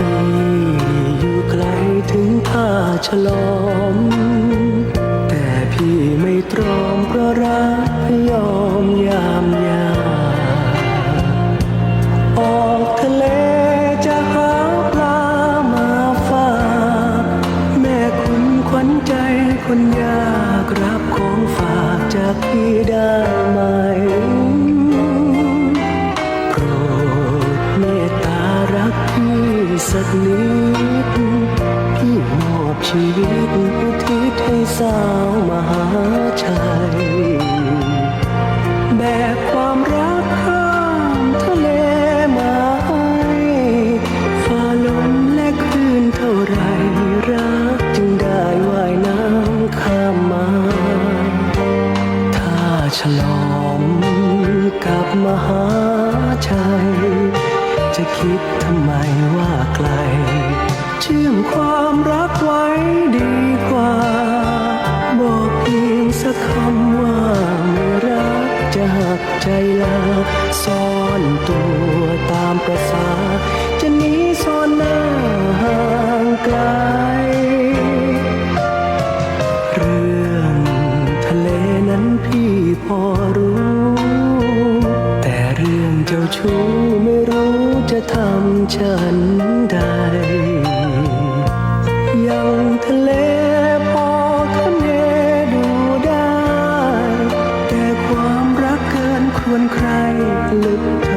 ที่อยู่ไกลถึงท่าฉลอม แต่พี่ไม่ตรอมเพราะรักยอมยามยาออกทะเลจะหาปลามาฝากแม่คุณขวัญใจคนยากรับของฝากจากพี่ได้มา สักนิดพี่มอบชีวิตอุทิศให้สาวมหาชัยแบกความรักข้ามทะเลมาให้ฟ้าลมและคลื่นเท่าไรรักจึงได้ว่ายน้ำข้ามมา ถ้าฉลอมกับมหาชัยจะคิด ชื่อมความรักไว้ดีกว่า บอกเพียงสักคำว่าไม่รักจะหักใจลาซ่อนตัวตามประสา จะหนีซ่อนหน้าห่างไกลเรื่องทะเลนั้นพี่พอรู้ แต่เรื่องเจ้าชู้ไม่รู้จะทำฉันใด วนควรใครลืม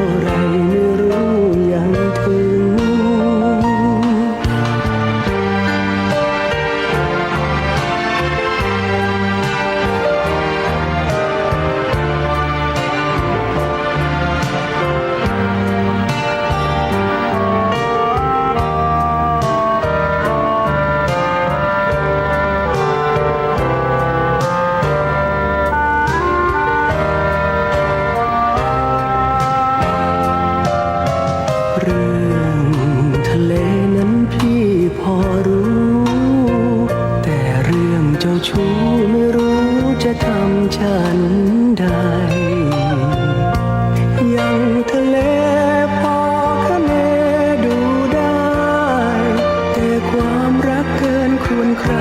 ฉันใดยังทะเลพอคะเนดูได้ แต่ความรักเกินควรใคร